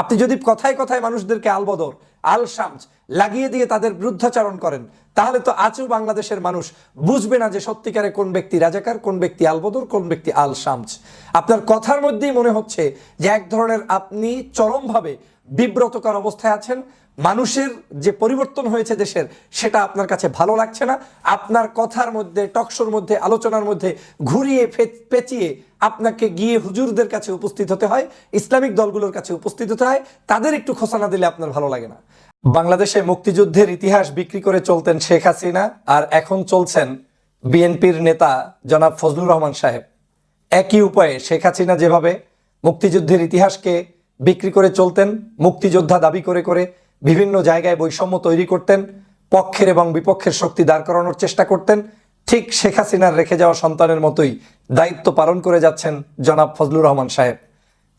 আপনি যদি কথায় কথায় মানুষদেরকে আলবদর আল শামস লাগিয়ে দিয়ে তাদের বিরুদ্ধাচারণ করেন, তাহলে তো আজও বাংলাদেশের মানুষ বুঝবে না যে সত্যিকারে কোন ব্যক্তি রাজাকার, কোন ব্যক্তি আলবদর, কোন ব্যক্তি আল শামস আপনার কথার মধ্যেই মনে হচ্ছে যে এক ধরনের আপনি চরমভাবে বিব্রতকর অবস্থায় আছেন মানুষের যে পরিবর্তন হয়েছে দেশের, সেটা আপনার কাছে ভালো লাগছে না? আপনার কথার মধ্যে টকশোর মধ্যে, আলোচনার মধ্যে ঘুরিয়ে পেঁচিয়ে আপনাকে গিয়ে হুজুরদের কাছে উপস্থিত হতে হয়, ইসলামিক দলগুলোর কাছে উপস্থিত হতে হয়, তাদের একটু খোসানা দিলে আপনার ভালো লাগে না। বাংলাদেশে মুক্তিযুদ্ধের ইতিহাস বিক্রি করে চলতেন শেখ হাসিনা আর এখন চলছেন বিএনপির নেতা জনাব ফজলুর রহমান সাহেব। একই উপায়ে শেখ হাসিনা যেভাবে মুক্তিযুদ্ধের ইতিহাসকে বিক্রি করে চলতেন, মুক্তিযোদ্ধা দাবি করে করে বিভিন্ন জায়গায় বৈষম্য তৈরি করতেন, পক্ষের এবং বিপক্ষের শক্তি দাঁড় করানোর চেষ্টা করতেন। ঠিক শেখ হাসিনার রেখে যাওয়া সন্তানের মতোই দায়িত্ব পালন করে যাচ্ছেন জনাব ফজলুর রহমান সাহেব।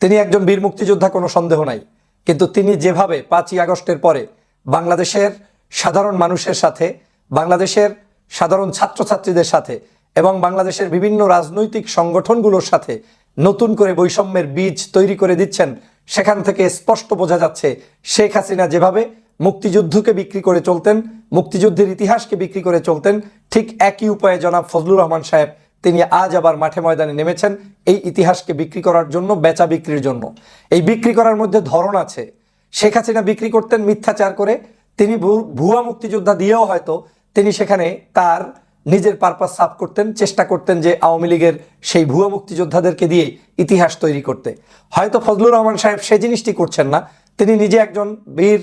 তিনি একজন বীর মুক্তিযোদ্ধা, কোনো সন্দেহ নাই। কিন্তু তিনি যেভাবে পাঁচই আগস্টের পরে বাংলাদেশের সাধারণ মানুষের সাথে, বাংলাদেশের সাধারণ ছাত্রছাত্রীদের সাথে এবং বাংলাদেশের বিভিন্ন রাজনৈতিক সংগঠনগুলোর সাথে নতুন করে বৈষম্যের বীজ তৈরি করে দিচ্ছেন সেখান থেকে স্পষ্ট বোঝা যাচ্ছে শেখ হাসিনা যেভাবে মুক্তিযুদ্ধকে বিক্রি করে চলতেন, মুক্তিযুদ্ধের ইতিহাসকে বিক্রি করে চলতেন, ঠিক একই উপায়ে জনাব ফজলুর রহমান সাহেব তিনি আজ আবার মাঠে ময়দানে নেমেছেন এই ইতিহাসকে বিক্রি করার জন্য, বেচা বিক্রির জন্য। এই বিক্রি করার মধ্যে ধরন আছে। শেখ হাসিনা বিক্রি করতেন মিথ্যাচার করে, তিনি ভুয়া মুক্তিযোদ্ধা দিয়েও হয়তো তিনি সেখানে তার নিজের পারপাস সাফ করতেন, চেষ্টা করতেন যে আওয়ামী লীগের সেই ভুয়া মুক্তিযোদ্ধাদেরকে দিয়ে ইতিহাস তৈরি করতে। হয়তো ফজলুর রহমান সাহেব সে জিনিসটি করছেন না। তিনি নিজে একজন বীর,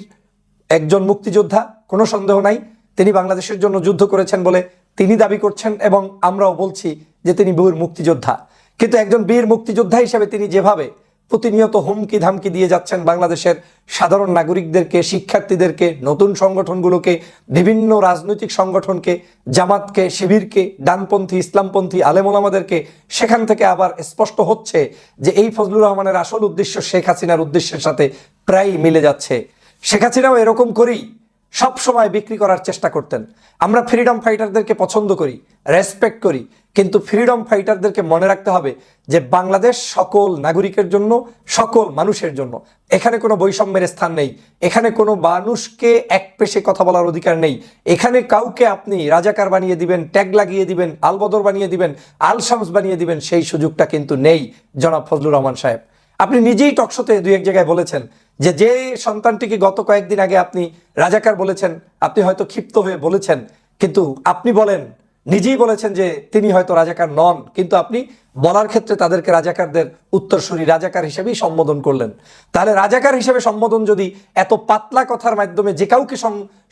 একজন মুক্তিযোদ্ধা, কোনো সন্দেহ নাই। তিনি বাংলাদেশের জন্য যুদ্ধ করেছেন বলে তিনি দাবি করছেন এবং আমরাও বলছি যে তিনি বীর মুক্তিযোদ্ধা। কিন্তু একজন বীর মুক্তিযোদ্ধা হিসেবে তিনি যেভাবে প্রতিনিয়ত হুমকি ধামকি দিয়ে যাচ্ছেন বাংলাদেশের সাধারণ নাগরিকদেরকে, শিক্ষার্থীদেরকে, নতুন সংগঠনগুলোকে, বিভিন্ন রাজনৈতিক সংগঠনকে, জামাতকে, শিবিরকে, ডানপন্থী, ইসলামপন্থী আলেমোলামাদেরকে সেখান থেকে আবার স্পষ্ট হচ্ছে যে এই ফজলুর রহমানের আসল উদ্দেশ্য শেখ হাসিনার উদ্দেশ্যের সাথে প্রায় মিলে যাচ্ছে। শেখ হাসিনাও এরকম করেই সব সময় বিক্রি করার চেষ্টা করতেন। আমরা ফ্রিডম ফাইটারদেরকে পছন্দ করি, রেসপেক্ট করি, কিন্তু ফ্রিডম ফাইটারদেরকে মনে রাখতে হবে যে বাংলাদেশ সকল নাগরিকের জন্য, সকল মানুষের জন্য। এখানে কোনো বৈষম্যের স্থান নেই। এখানে কোনো মানুষকে এক পেশে কথা বলার অধিকার নেই। এখানে কাউকে আপনি রাজাকার বানিয়ে দিবেন, ট্যাগ লাগিয়ে দিবেন, আলবদর বানিয়ে দিবেন, আলশামস বানিয়ে দিবেন, সেই সুযোগটা কিন্তু নেই, জনাব ফজলুর রহমান সাহেব। আপনি নিজেই টকশোতে দুই এক জায়গায় বলেছেন যে যে সন্তানটিকে গত কয়েকদিন আগে আপনি রাজাকার বলেছেন, আপনি হয়তো ক্ষিপ্ত হয়ে বলেছেন। কিন্তু আপনি বলেন, নিজেই বলেছেন যে তিনি হয়তো রাজাকার নন, কিন্তু আপনি বলার ক্ষেত্রে তাদেরকে রাজাকারদের উত্তরসূরি রাজাকার হিসেবেই সম্বোধন করলেন। তাহলে রাজাকার হিসেবে সম্বোধন যদি এত পাতলা কথার মাধ্যমে যে কাউকে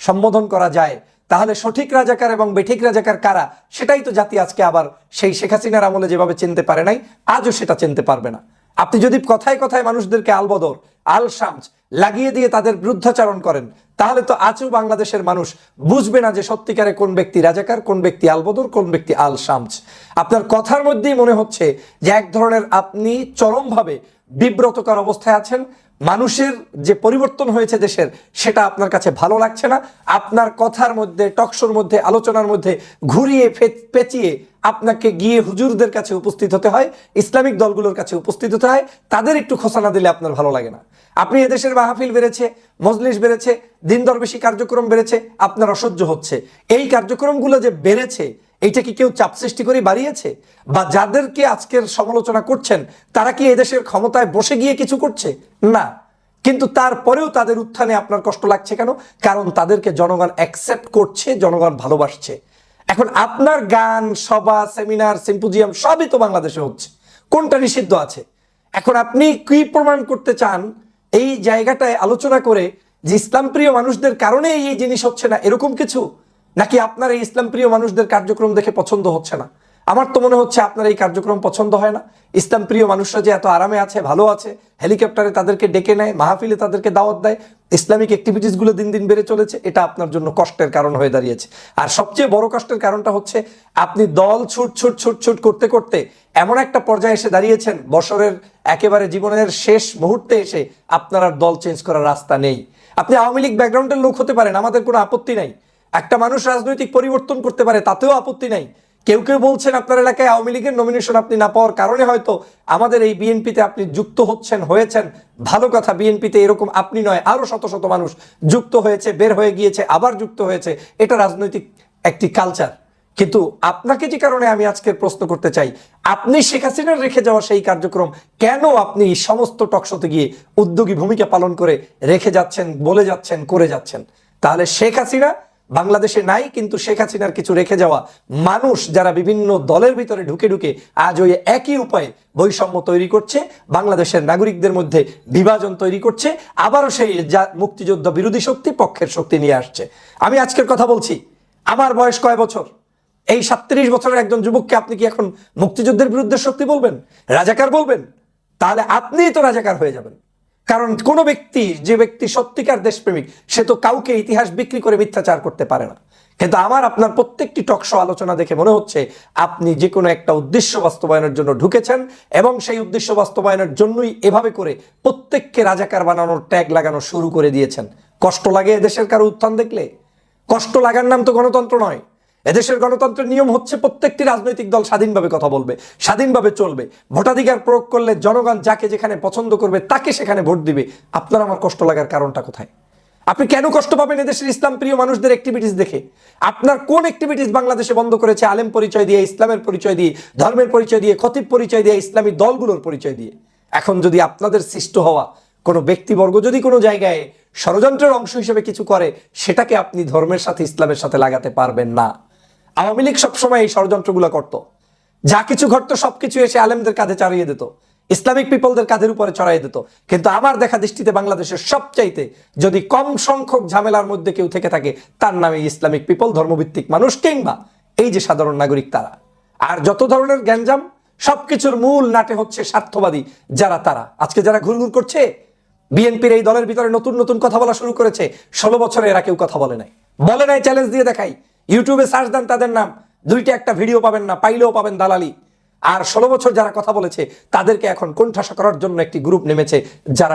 সম্বোধন করা যায়, তাহলে সঠিক রাজাকার এবং বেঠিক রাজাকার কারা, সেটাই তো জাতি আজকে আবার সেই শেখ হাসিনার আমলে যেভাবে চিনতে পারে নাই, আজও সেটা চিনতে পারবে না। আপনি যদি কথায় কথায় মানুষদেরকে আলবদর আল শামস লাগিয়ে দিয়ে তাদের বিরুদ্ধাচারণ করেন, তাহলে তো আজও বাংলাদেশের মানুষ বুঝবে না যে সত্যিকারে কোন ব্যক্তি রাজাকার, কোন ব্যক্তি আলবদর, কোন ব্যক্তি আল শামস আপনার কথার মধ্যেই মনে হচ্ছে যে এক ধরনের আপনি চরমভাবে বিব্রতকর অবস্থায় আছেন, মানুষের যে পরিবর্তন হয়েছে দেশের, সেটা আপনার কাছে ভালো লাগছে না। আপনার কথার মধ্যে টকশোর মধ্যে, আলোচনার মধ্যে ঘুরিয়ে পেঁচিয়ে আপনাকে গিয়ে হুজুরদের কাছে উপস্থিত হতে হয়, ইসলামিক দলগুলোর কাছে উপস্থিত হতে হয়, তাদের একটু খোসানা দিলে আপনার ভালো লাগে না। আপনি এদেশের মাহফিল বেড়েছে, মজলিস বেড়েছে, দিন দরবেশি কার্যক্রম বেড়েছে, আপনার অসহ্য হচ্ছে। এই কার্যক্রমগুলো যে বেড়েছে, এইটা কি কেউ চাপ সৃষ্টি করে বাড়িয়েছে? বা যাদেরকে আজকের সমালোচনা করছেন, তারা কি এদেশের ক্ষমতায় বসে গিয়ে কিছু করছে? না। কিন্তু তারপরেও তাদের উত্থানে আপনার কষ্ট লাগছে কেন? কারণ তাদেরকে জনগণ অ্যাকসেপ্ট করছে, জনগণ ভালোবাসছে। এখন আপনার গান, সভা সেমিনার সিম্পোজিয়াম সবই তো বাংলাদেশে হচ্ছে। কোনটা নিষিদ্ধ আছে? এখন আপনি কি প্রমাণ করতে চান? এই জায়গাটায় আলোচনা করে যে ইসলাম প্রিয় মানুষদের কারণে এই জিনিস হচ্ছে না, এরকম কিছু? নাকি আপনার এই ইসলাম প্রিয় মানুষদের কার্যক্রম দেখে পছন্দ হচ্ছে না? আমার তো মনে হচ্ছে আপনার এই কার্যক্রম পছন্দ হয় না। ইসলাম প্রিয় মানুষরা যে এত আরামে আছে, ভালো আছে, হেলিকপ্টারে তাদেরকে ডেকে নেয়, মাহফিলে তাদেরকে দাওয়াত দেয়, ইসলামিক অ্যাক্টিভিটিসগুলো দিন দিন বেড়ে চলেছে, এটা আপনার জন্য কষ্টের কারণ হয়ে দাঁড়িয়েছে। আর সবচেয়ে বড় কষ্টের কারণটা হচ্ছে, আপনি দল ছুট ছুট ছুট ছুট করতে করতে এমন একটা পর্যায়ে এসে দাঁড়িয়েছেন, বছরের একেবারে জীবনের শেষ মুহূর্তে এসে আপনার আর দল চেঞ্জ করার রাস্তা নেই। আপনি আওয়ামী লীগ ব্যাকগ্রাউন্ডের লোক হতে পারেন, আমাদের কোনো আপত্তি নাই। একটা মানুষ রাজনৈতিক পরিবর্তন করতে পারে, তাতেও আপত্তি নাই। কেউ কেউ বলছেন আপনার এলাকায় আওয়ামী লীগের নমিনেশন আপনি না পাওয়ার কারণে হয়তো আমাদের এই বিএনপিতে আপনি যুক্ত হচ্ছেন, হয়েছেন। ভালো কথা, বিএনপিতে এরকম আপনি নয়, আরও শত শত মানুষ যুক্ত হয়েছে, বের হয়ে গিয়েছে, আবার যুক্ত হয়েছে। এটা রাজনৈতিক একটি কালচার কিন্তু আপনাকে যে কারণে আমি আজকের প্রশ্ন করতে চাই, আপনি শেখ হাসিনার রেখে যাওয়া সেই কার্যক্রম কেন আপনি সমস্ত টকশোতে গিয়ে উদ্যোগী ভূমিকা পালন করে রেখে যাচ্ছেন, বলে যাচ্ছেন, করে যাচ্ছেন? তাহলে শেখ হাসিনা বাংলাদেশে নাই, কিন্তু শেখ হাসিনার কিছু রেখে যাওয়া মানুষ যারা বিভিন্ন দলের ভিতরে ঢুকে ঢুকে আজ ওই একই উপায়ে বৈষম্য তৈরি করছে, বাংলাদেশের নাগরিকদের মধ্যে বিভাজন তৈরি করছে, আবারও সেই মুক্তিযুদ্ধ বিরোধী শক্তি পক্ষের শক্তি নিয়ে আসছে। আমি আজকের কথা বলছি, আমার বয়স কয় বছর? এই সাতত্রিশ বছরের একজন যুবককে আপনি কি এখন মুক্তিযুদ্ধের বিরুদ্ধে শক্তি বলবেন? রাজাকার বলবেন? তাহলে আপনিই তো রাজাকার হয়ে যাবেন। কারণ কোনো ব্যক্তি, যে ব্যক্তি সত্যিকার দেশপ্রেমিক, সে তো কাউকে ইতিহাস বিক্রি করে মিথ্যাচার করতে পারে না। কিন্তু আমার আপনার প্রত্যেকটি টকশো আলোচনা দেখে মনে হচ্ছে আপনি যে কোনো একটা উদ্দেশ্য বাস্তবায়নের জন্য ঢুকেছেন এবং সেই উদ্দেশ্য বাস্তবায়নের জন্যই এভাবে করে প্রত্যেককে রাজাকার বানানোর ট্যাগ লাগানো শুরু করে দিয়েছেন। কষ্ট লাগে দেশের কারও উত্থান দেখলে? কষ্ট লাগার নাম তো গণতন্ত্র নয়। এদেশের গণতন্ত্রের নিয়ম হচ্ছে প্রত্যেকটি রাজনৈতিক দল স্বাধীনভাবে কথা বলবে, স্বাধীনভাবে চলবে। ভোটাধিকার প্রয়োগ করলে জনগণ যাকে যেখানে পছন্দ করবে তাকে সেখানে ভোট দিবে। আপনার আমার কষ্ট লাগার কারণটা কোথায়? আপনি কেন কষ্ট পাবেন এদেশের ইসলাম প্রিয় মানুষদের অ্যাক্টিভিটিস দেখে? আপনার কোন অ্যাক্টিভিটিস বাংলাদেশে বন্ধ করেছে আলেম পরিচয় দিয়ে, ইসলামের পরিচয় দিয়ে, ধর্মের পরিচয় দিয়ে, খতিব পরিচয় দিয়ে, ইসলামী দলগুলোর পরিচয় দিয়ে? এখন যদি আপনাদের সৃষ্ট হওয়া কোনো ব্যক্তিবর্গ যদি কোনো জায়গায় ষড়যন্ত্রের অংশ হিসেবে কিছু করে, সেটাকে আপনি ধর্মের সাথে ইসলামের সাথে লাগাতে পারবেন না। আওয়ামী লীগ সবসময় এই ষড়যন্ত্রগুলো করত। যা কিছু ঘটতো সবকিছু এসে আলেমদের কাঁধে চালিয়ে দিত। ইসলামিক পিপলদের কাঁধের উপরে চড়াই দিত। কিন্তু আমার দেখা দৃষ্টিতে বাংলাদেশের সবচাইতে যদি কম সংখ্যক ঝামেলার মধ্যে কেউ থেকে থাকে, তার নামে ইসলামিক পিপল, ধর্মভিত্তিক মানুষ কিংবা এই যে সাধারণ নাগরিক তারা। আর যত ধরনের গ্যাঞ্জাম, সবকিছুর মূল নাটে হচ্ছে স্বার্থবাদী যারা তারা। আজকে যারা ঘুরঘুর করছে, বিএনপির এই দলের ভিতরে নতুন নতুন কথা বলা শুরু করেছে, ষোলো বছরে এরা কেউ কথা বলে নাই। বলে নাই চ্যালেঞ্জ দিয়ে দেখাই। ইউটিউবে সার্চ দেন তাদের নাম। দুইটা একটা ভিডিও পাবেন না, পাইলেও পাবেন দালালি। আর ষোলো বছর যারা কথা বলেছে, তাদেরকে এখন কোণঠাসা করার জন্য একটি গ্রুপ নেমেছে, যারা